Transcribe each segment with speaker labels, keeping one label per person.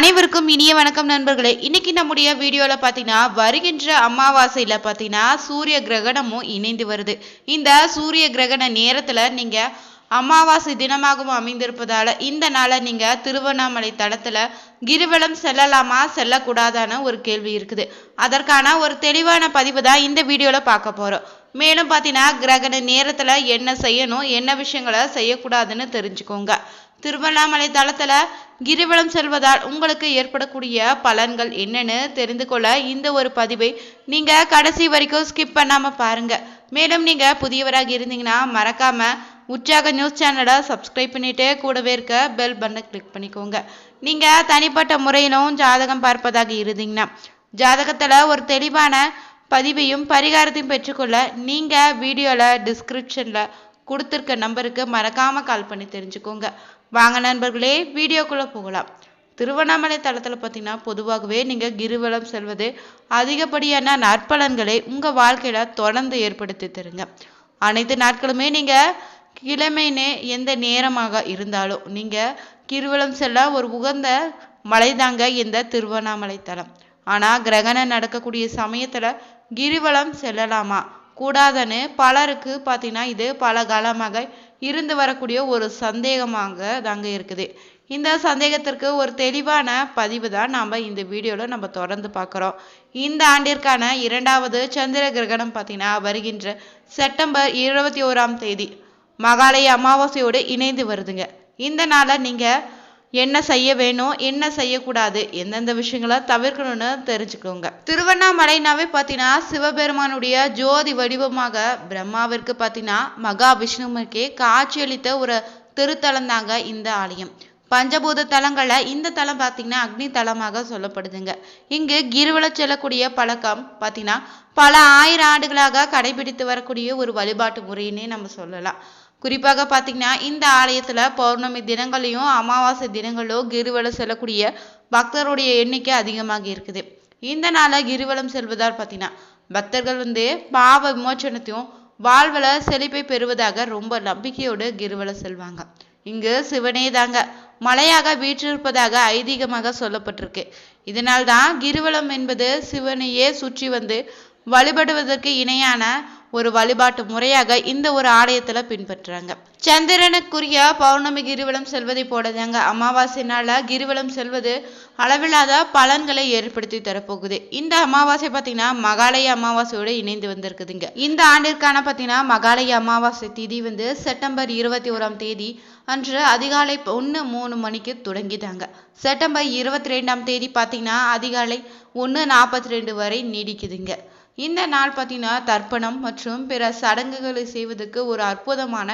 Speaker 1: அனைவருக்கும் இனிய வணக்கம் நண்பர்களே. இன்னைக்கு நம்முடைய வீடியோவில் பார்த்தீங்கன்னா வருகின்ற அமாவாசையில் பார்த்தீங்கன்னா சூரிய கிரகணமும் இணைந்து வருது. இந்த சூரிய கிரகண நேரத்தில் நீங்க அமாவாசை தினமாகவும் அமைந்திருப்பதால இந்த நாளை நீங்கள் திருவண்ணாமலை தளத்துல கிரிவலம் செல்லலாமா செல்லக்கூடாதான ஒரு கேள்வி இருக்குது. அதற்கான ஒரு தெளிவான பதிவு தான் இந்த வீடியோவில் பார்க்க போறோம். மேலும் பார்த்தீங்கன்னா கிரகண நேரத்தில் என்ன செய்யணும் என்ன விஷயங்களை செய்யக்கூடாதுன்னு தெரிஞ்சுக்கோங்க. திருவண்ணாமலை தளத்துல கிரிவலம் செல்வதால் உங்களுக்கு ஏற்படக்கூடிய பலன்கள் என்னன்னு தெரிந்து கொள்ள இந்த ஒரு பதிவை நீங்க கடைசி வரைக்கும் ஸ்கிப் பண்ணாம பாருங்க. மேலும் நீங்க புதியவராக இருந்தீங்கன்னா மறக்காம உற்சாக நியூஸ் சேனலை சப்ஸ்கிரைப் பண்ணிட்டு கூடவே இருக்க பெல் பட்டனை கிளிக் பண்ணிக்கோங்க. நீங்க தனிப்பட்ட முறையிலும் ஜாதகம் பார்ப்பதாக இருந்தீங்கன்னா ஜாதகத்துல ஒரு தெளிவான பதிவையும் பரிகாரத்தையும் பெற்றுக்கொள்ள நீங்க வீடியோல டிஸ்கிரிப்ஷன்ல கொடுத்துருக்க நம்பருக்கு மறக்காம கால் பண்ணி தெரிஞ்சுக்கோங்க. வாங்க நண்பர்களே வீடியோக்குள்ள போகலாம். திருவண்ணாமலை தளத்தில் பார்த்தீங்கன்னா பொதுவாகவே நீங்க கிரிவலம் செல்வது அதிகப்படியான நற்பலன்களை உங்க வாழ்க்கையில தொடர்ந்து ஏற்படுத்தி தருங்க. அனைத்து நாட்களுமே நீங்க கிழமைனே எந்த நேரமாக இருந்தாலும் நீங்க கிருவலம் செல்ல ஒரு உகந்த மலைதாங்க இந்த திருவண்ணாமலை தலம் ஆனா கிரகணம் நடக்கக்கூடிய சமயத்துல கிரிவலம் செல்லலாமா? கூடாதுன்னு பலருக்கு பார்த்தீங்கன்னா இது பல காலமாக இருந்து வரக்கூடிய ஒரு சந்தேகமாக தாங்க இருக்குது. இந்த சந்தேகத்திற்கு ஒரு தெளிவான பதிவு தான் நாம் இந்த வீடியோவில் நம்ம தொடர்ந்து பார்க்குறோம். இந்த ஆண்டிற்கான இரண்டாவது சந்திர கிரகணம் பார்த்தீங்கன்னா வருகின்ற செப்டம்பர் இருபத்தி ஓராம் தேதி. மகாலய அமாவாசையோடு இணைந்து வருதுங்க. இந்த நாளை நீங்கள் என்ன செய்ய வேணும் என்ன செய்யக்கூடாது எந்தெந்த விஷயங்களை தவிர்க்கணும்னு தெரிஞ்சுக்கோங்க. திருவண்ணாமலைனாவே பார்த்தீங்கன்னா சிவபெருமானுடைய ஜோதி வடிவமாக பிரம்மாவிற்கு பார்த்தீங்கன்னா மகாவிஷ்ணுமுக்கே காட்சியளித்த ஒரு திருத்தலம் தாங்க இந்த ஆலயம். பஞ்சபூத தலங்கள்ல இந்த தலம் பார்த்தீங்கன்னா அக்னி தலமாக சொல்லப்படுதுங்க. இங்கு கிருவல செல்லக்கூடிய பழக்கம் பார்த்தீங்கன்னா பல ஆயிரம் ஆண்டுகளாக கடைபிடித்து வரக்கூடிய ஒரு வழிபாட்டு முறைன்னே நம்ம சொல்லலாம். குறிப்பாக பார்த்தீங்கன்னா இந்த ஆலயத்தில் பௌர்ணமி தினங்களையும் அமாவாசை தினங்களும் கிருவலம் செல்லக்கூடிய பக்தருடைய எண்ணிக்கை அதிகமாக இருக்குது. இந்த நாளில் கிருவலம் செல்வதால் பார்த்தீங்கன்னா பக்தர்கள் வந்து பாவ விமோச்சனத்தையும் வாழ்வில் செழிப்பை பெறுவதாக ரொம்ப நம்பிக்கையோடு கிருவலம் செல்வாங்க. இங்கு சிவனே தாங்க மலையாக வீற்றிருப்பதாக ஐதீகமாக சொல்லப்பட்டிருக்கு. இதனால்தான் கிருவலம் என்பது சிவனையே சுற்றி வந்து வழிபடுவதற்கு இணையான ஒரு வழிபாட்டு முறையாக இந்த ஒரு ஆலயத்துல பின்பற்றுறாங்க. சந்திரனுக்குரிய பௌர்ணமி கிரிவலம் செல்வதை போலதாங்க அமாவாசை கிரிவலம் செல்வது அளவில்லாத பலன்களை ஏற்படுத்தி தரப்போகுது. இந்த அமாவாசை பார்த்தீங்கன்னா மகாலய அமாவாசையோடு இணைந்து வந்திருக்குதுங்க. இந்த ஆண்டிற்கான பார்த்தீங்கன்னா மகாலய அமாவாசை திதி வந்து செப்டம்பர் இருபத்தி ஓராம் தேதி அன்று அதிகாலை ஒன்று மூணு மணிக்கு தொடங்கிதாங்க. செப்டம்பர் இருபத்தி ரெண்டாம் தேதி பார்த்தீங்கன்னா அதிகாலை ஒன்று நாற்பத்தி ரெண்டு வரை நீடிக்குதுங்க. இந்த நாள் பார்த்தீங்கன்னா தர்ப்பணம் மற்றும் பிற சடங்குகளை செய்வதற்கு ஒரு அற்புதமான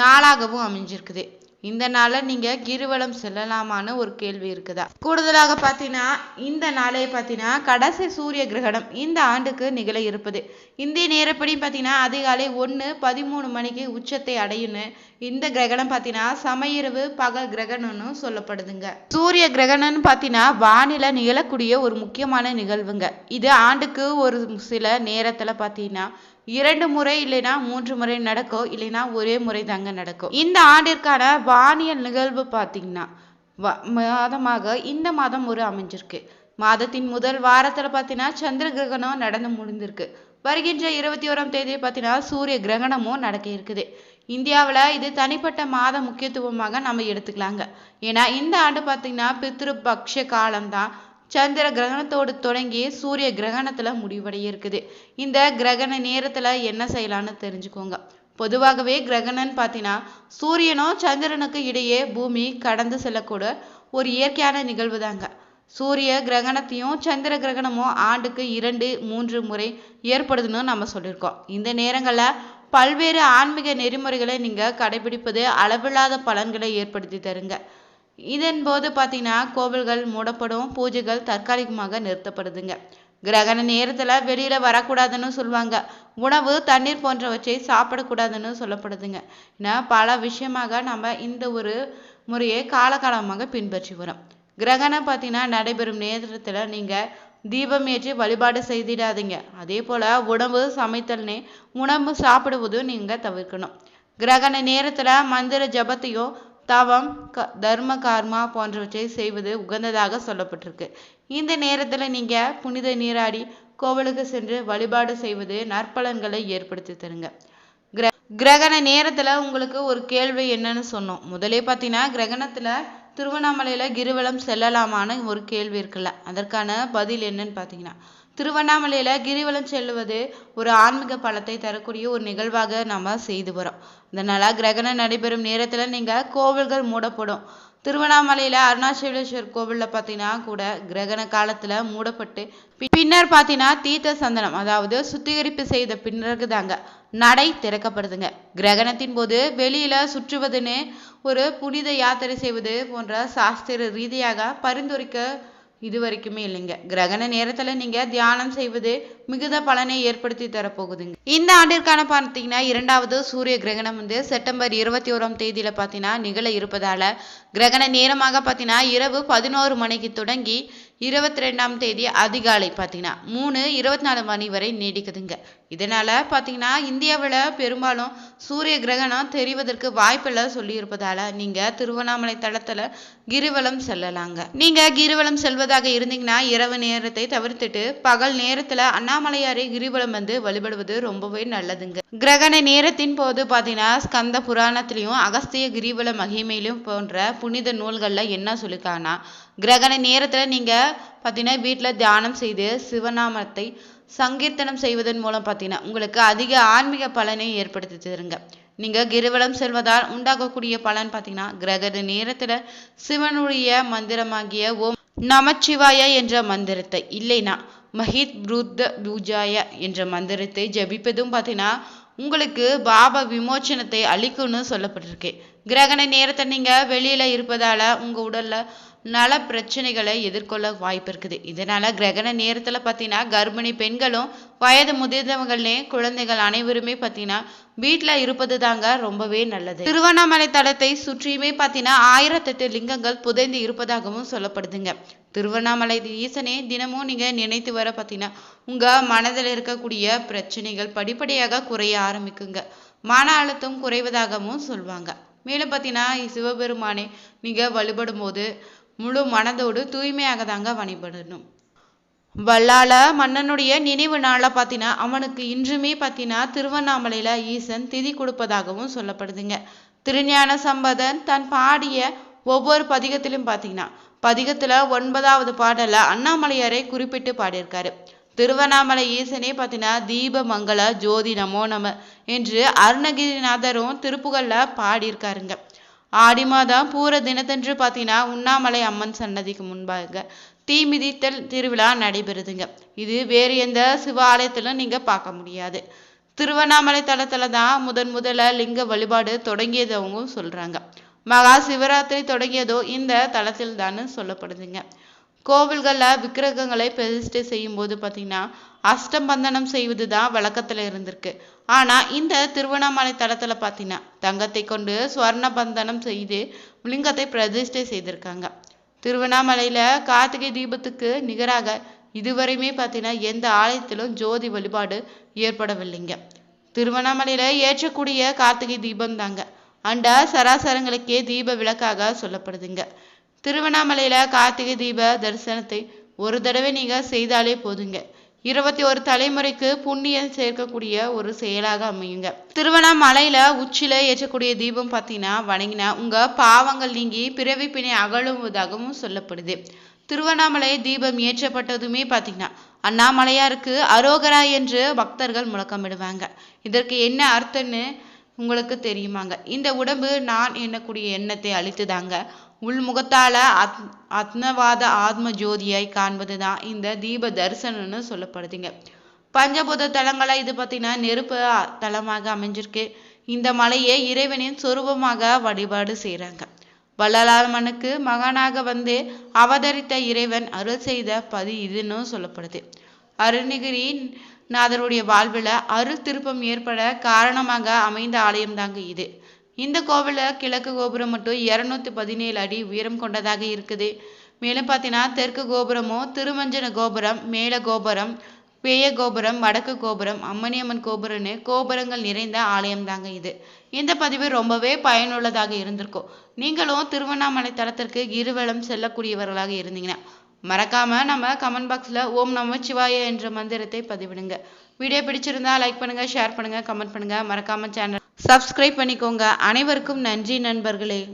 Speaker 1: நாளாகவும் அமைஞ்சிருக்குது. இந்த நாளை நீங்க கிருவலம் செல்லலாமான்னு ஒரு கேள்வி இருக்குதா? கூடுதலாக பார்த்தீங்கன்னா இந்த நாளே பார்த்தீங்கன்னா கடைசி சூரிய கிரகணம் இந்த ஆண்டுக்கு நிகழ இருப்பது. இந்திய நேரப்படி பார்த்தீங்கன்னா அதிகாலை ஒன்று பதிமூணு மணிக்கு உச்சத்தை அடையும்னு இந்த கிரகணம் பார்த்தீங்கன்னா சமையரவு பகல் கிரகணம்னு சொல்லப்படுதுங்க. சூரிய கிரகணம்னு பார்த்தீங்கன்னா வானிலை நிகழக்கூடிய ஒரு முக்கியமான நிகழ்வுங்க. இது ஆண்டுக்கு ஒரு சில நேரத்துல பார்த்தீங்கன்னா இரண்டு முறை இல்லைன்னா மூன்று முறை நடக்கும் இல்லைன்னா ஒரே முறை தாங்க நடக்கும் இந்த ஆண்டிற்கான வானியல் நிகழ்வு பார்த்தீங்கன்னா மாதமாக இந்த மாதம் ஒரு அமைஞ்சிருக்கு. மாதத்தின் முதல் வாரத்துல பார்த்தீங்கன்னா சந்திர கிரகணம் நடந்து முடிந்திருக்கு. வருகின்ற இருபத்தி ஓராம் தேதி பார்த்தீங்கன்னா சூரிய கிரகணமும் நடக்க இருக்குது. இந்தியாவில் இது தனிப்பட்ட மாத முக்கியத்துவமாக நம்ம எடுத்துக்கலாங்க. ஏன்னா இந்த ஆண்டு பார்த்தீங்கன்னா பித்ருபக்ஷ காலம்தான். சந்திர கிரகணத்தோடு தொடங்கி சூரிய கிரகணத்துல முடிவடைய இருக்குது இந்த கிரகண நேரத்துல என்ன செய்யலாம்னு தெரிஞ்சுக்கோங்க. பொதுவாகவே கிரகணம்னு பார்த்தீங்கன்னா சூரியனும் சந்திரனுக்கு இடையே பூமி கடந்து செல்லக்கூட ஒரு இயற்கையான நிகழ்வு தாங்க. சூரிய கிரகணத்தையும் சந்திர கிரகணமும் ஆண்டுக்கு இரண்டு மூன்று முறை ஏற்படுதுன்னு நம்ம சொல்லியிருக்கோம் இந்த நேரங்களில் பல்வேறு ஆன்மீக நெறிமுறைகளை நீங்கள் கடைபிடிப்பது அளவில்லாத பலன்களை ஏற்படுத்தி தருங்க. இதன் போது பார்த்தீங்கன்னா கோவில்கள் மூடப்படும் பூஜைகள் தற்காலிகமாக நிறுத்தப்படுதுங்க. கிரகண நேரத்துல வெளியில வரக்கூடாதுன்னு சொல்லுவாங்க. உணவு தண்ணீர் போன்றவற்றை சாப்பிடக்கூடாதுன்னு சொல்லப்படுதுங்க. ஏன்னா பல விஷயமாக நம்ம இந்த ஒரு முறையை காலகாலமாக பின்பற்றி வரோம். கிரகணம் பார்த்தீங்கன்னா நடைபெறும் நேரத்துல நீங்க தீபம் ஏற்றி வழிபாடு செய்திடாதீங்க. அதே போல உணவு சமைத்தல்னே உணவு சாப்பிடுவதும் நீங்க தவிர்க்கணும். கிரகண நேரத்துல மந்திர ஜபத்தையும் தவம் க தர்ம கார்மா போன்றவற்றை செய்வது உகந்ததாக சொல்லப்பட்டிருக்கு. இந்த நேரத்தில் நீங்கள் புனித நீராடி கோவிலுக்கு சென்று வழிபாடு செய்வது நற்பலன்களை ஏற்படுத்தி தருங்க. கிர கிரகண நேரத்தில் உங்களுக்கு ஒரு கேள்வி என்னன்னு சொன்னோம். முதலே பார்த்தீங்கன்னா கிரகணத்தில் திருவண்ணாமலையில் கிரிவலம் செல்லலாமான்னு ஒரு கேள்வி இருக்குல்ல. அதற்கான பதில் என்னன்னு பார்த்தீங்கன்னா திருவண்ணாமலையில் கிரிவலம் செல்வது ஒரு ஆன்மீக பலத்தை தரக்கூடிய ஒரு நிகழ்வாக நம்ம செய்து வரோம் இதனால் கிரகணம் நடைபெறும் நேரத்தில் நீங்கள் கோவில்கள் மூடப்படும். திருவண்ணாமலையில் அருணாச்சலேஸ்வர் கோவிலில் பார்த்தீங்கன்னா கூட கிரகண காலத்தில் மூடப்பட்டு பின்னர் பார்த்தீங்கன்னா தீர்த்த சந்தனம் அதாவது சுத்திகரிப்பு செய்த பின்னருக்கு தாங்க நடை திறக்கப்படுதுங்க. கிரகணத்தின் போது வெளியில சுற்றுவதுன்னு ஒரு புனித யாத்திரை செய்வது போன்ற சாஸ்திர ரீதியாக பரிந்துரைக்க இது வரைக்குமே இல்லைங்க. கிரகண நேரத்துல நீங்க தியானம் செய்வது மிகுந்த பலனை ஏற்படுத்தி தரப்போகுதுங்க. இந்த ஆண்டிற்கான பார்த்தீங்கன்னா இரண்டாவது சூரிய கிரகணம் வந்து செப்டம்பர் இருபத்தி ஓராம் தேதியில பார்த்தீங்கன்னா நிகழ இருப்பதால கிரகண நேரமாக பார்த்தீங்கன்னா இரவு பதினோரு மணிக்கு தொடங்கி இருபத்தி ரெண்டாம் தேதி அதிகாலை பார்த்தீங்கன்னா மூணு இருபத்தி நாலு மணி வரை நீடிக்குதுங்க. இதனால பார்த்தீங்கன்னா இந்தியாவில் பெரும்பாலும் சூரிய கிரகணம் தெரிவதற்கு வாய்ப்பில்லை சொல்லியிருப்பதால நீங்க திருவண்ணாமலை தளத்துல கிரிவலம் செல்லலாங்க. நீங்க கிரிவலம் செல்வதாக இருந்தீங்கன்னா இரவு நேரத்தை தவிர்த்துட்டு பகல் நேரத்துல அண்ணாமலையாரை கிரிவலம் வந்து வழிபடுவது ரொம்பவே நல்லதுங்க. கிரகண நேரத்தின் போது பார்த்தீங்கன்னா ஸ்கந்த புராணத்திலையும் அகஸ்திய கிரிவல மகிமையிலும் போன்ற புனித நூல்கள்ல என்ன சொல்லியிருக்காங்கன்னா கிரகண நேரத்துல நீங்க பாத்தீங்கன்னா வீட்டுல தியானம் செய்து சிவநாமத்தை சங்கீர்த்தனம் செய்வதன் மூலம் பாத்தீங்கன்னா உங்களுக்கு அதிக ஆன்மீக பலனை ஏற்படுத்தி தருங்க. நீங்கள் கிரிவலம் செல்வதால் உண்டாகக்கூடிய பலன் பார்த்தீங்கன்னா கிரகண நேரத்தில் சிவனுடைய மந்திரமாகிய ஓம் நமச்சிவாய என்ற மந்திரத்தை இல்லைனா மஹித் புருத்த பூஜாய என்ற மந்திரத்தை ஜபிப்பதும் பார்த்தீங்கன்னா உங்களுக்கு பாப விமோச்சனத்தை அளிக்கும்னு சொல்லப்பட்டிருக்கு. கிரகண நேரத்தை நீங்கள் வெளியில் இருப்பதால் உங்கள் உடலில் நல பிரச்சனைகளை எதிர்கொள்ள வாய்ப்பு இருக்குது. இதனால கிரகண நேரத்தில் பார்த்தீங்கன்னா கர்ப்பிணி பெண்களும் வயது முதிர்ந்தவங்களே குழந்தைகள் அனைவருமே பார்த்தீங்கன்னா வீட்டில் இருப்பது தாங்க ரொம்பவே நல்லது. திருவண்ணாமலை தலத்தை சுற்றியுமே பார்த்தீங்கன்னா ஆயிரத்தெட்டு லிங்கங்கள் புதைந்து இருப்பதாகவும் சொல்லப்படுதுங்க. திருவண்ணாமலை ஈசனே தினமும் நீங்கள் நினைத்து வர பார்த்தீங்கன்னா உங்கள் மனதில் இருக்கக்கூடிய பிரச்சனைகள் படிப்படியாக குறைய ஆரம்பிக்குங்க. மன அழுத்தம் குறைவதாகவும் சொல்லுவாங்க மேலும் பார்த்தீங்கன்னா சிவபெருமானே நீங்கள் வழிபடும் போது முழு மனதோடு தூய்மையாக தாங்க வழிபடணும். வல்லால மன்னனுடைய நினைவு நாளை பார்த்தீங்கன்னா அவனுக்கு இன்றுமே பார்த்தீங்கன்னா திருவண்ணாமலையில ஈசன் திதி கொடுப்பதாகவும் சொல்லப்படுதுங்க. திருஞான சம்பதன் தன் பாடிய ஒவ்வொரு பதிகத்திலும் பார்த்தீங்கன்னா பதிகத்துல ஒன்பதாவது பாடல அண்ணாமலையாரை குறிப்பிட்டு பாடியிருக்காரு. திருவண்ணாமலை ஈசனே பார்த்தீங்கன்னா தீப மங்கள ஜோதி நமோ நம என்று அருணகிரிநாதரும் திருப்புகள்ல பாடியிருக்காருங்க. ஆடி மாதம் பூர தினத்தன்று பார்த்தீங்கன்னா உண்ணாமலை அம்மன் சன்னதிக்கு முன்பாக தீ மிதித்தல் திருவிழா நடைபெறுதுங்க. இது வேறு எந்த சிவாலயத்திலும் நீங்க பார்க்க முடியாது. திருவண்ணாமலை தளத்துல தான் முதன் முதல்ல லிங்க வழிபாடு தொடங்கியதவங்க சொல்றாங்க. மகா சிவராத்திரி தொடங்கியதோ இந்த தளத்தில் தான் சொல்லப்படுதுங்க. கோவில்களில் விக்கிரகங்களை பிரதிஷ்டை செய்யும் போது பார்த்தீங்கன்னா அஷ்டபந்தனம் செய்வது தான் வழக்கத்தில் இருந்திருக்கு. ஆனால் இந்த திருவண்ணாமலை தளத்தில் பார்த்தீங்கன்னா தங்கத்தை கொண்டு ஸ்வர்ண பந்தனம் செய்து லிங்கத்தை பிரதிஷ்டை செய்திருக்காங்க. திருவண்ணாமலையில் கார்த்திகை தீபத்துக்கு நிகராக இதுவரையுமே பார்த்தீங்கன்னா எந்த ஆலயத்திலும் ஜோதி வழிபாடு ஏற்படவில்லைங்க. திருவண்ணாமலையில் ஏற்றக்கூடிய கார்த்திகை தீபம் தாங்க. அண்ட சராசரங்களுக்கே தீப விளக்காக சொல்லப்படுதுங்க. திருவண்ணாமலையில கார்த்திகை தீப தரிசனத்தை ஒரு தடவை நீங்க செய்தாலே போதுங்க. இருபத்தி ஒரு தலைமுறைக்கு புண்ணியம் சேர்க்கக்கூடிய ஒரு செயலாக அமையுங்க. திருவண்ணாமலையில உச்சில ஏற்றக்கூடிய தீபம் பார்த்தீங்கன்னா வணங்கினா உங்க பாவங்கள் நீங்கி பிறவி பிணை அகழுவதாகவும் சொல்லப்படுது. திருவண்ணாமலை தீபம் ஏற்றப்பட்டதுமே பார்த்தீங்கன்னா அண்ணாமலையாருக்கு அரோகரா என்று பக்தர்கள் முழக்கமிடுவாங்க. இதற்கு என்ன அர்த்தம்னு உங்களுக்கு தெரியுமாங்க? இந்த உடம்பு நான் எண்ணக்கூடிய எண்ணத்தை அழித்துதாங்க உள்முகத்தால அத் அத்னவாத ஆத்ம ஜோதியாய் காண்பது தான் இந்த தீப தரிசனம்னு சொல்லப்படுதுங்க. பஞ்சபூத தலங்களை இது பார்த்தீங்கன்னா நெருப்பு தலமாக அமைஞ்சிருக்கு. இந்த மலையை இறைவனின் சொரூபமாக வழிபாடு செய்கிறாங்க வள்ளலாமனுக்கு மகனாக வந்து அவதரித்த இறைவன் அருள் செய்த பதி இதுன்னு சொல்லப்படுது. அருணகிரி நாதருடைய வாழ்வில் அருள் திருப்பம் ஏற்பட காரணமாக அமைந்த ஆலயம் தாங்க இது. இந்த கோவில கிழக்கு கோபுரம் மட்டும் இரநூத்தி பதினேழு அடி உயரம் கொண்டதாக இருக்குது. மேலும் பார்த்தீங்கன்னா தெற்கு கோபுரமும் திருமஞ்சன கோபுரம் மேல கோபுரம் பேய கோபுரம் வடக்கு கோபுரம் அம்மணியம்மன் கோபுரம்னு கோபுரங்கள் நிறைந்த ஆலயம் தாங்க இது. இந்த பதிவு ரொம்பவே பயனுள்ளதாக இருந்திருக்கும். நீங்களும் திருவண்ணாமலை தலத்திற்கு இருவலம் செல்லக்கூடியவர்களாக இருந்தீங்கன்னா மறக்காம நம்ம கமெண்ட் பாக்ஸ்ல ஓம் நம சிவாய என்ற மந்திரத்தை பதிவிடுங்க. வீடியோ பிடிச்சிருந்தா லைக் பண்ணுங்க ஷேர் பண்ணுங்க கமெண்ட் பண்ணுங்க. மறக்காம சேனல் சப்ஸ்கிரைப் பண்ணிக்கோங்க. அனைவருக்கும் நன்றி நண்பர்களே.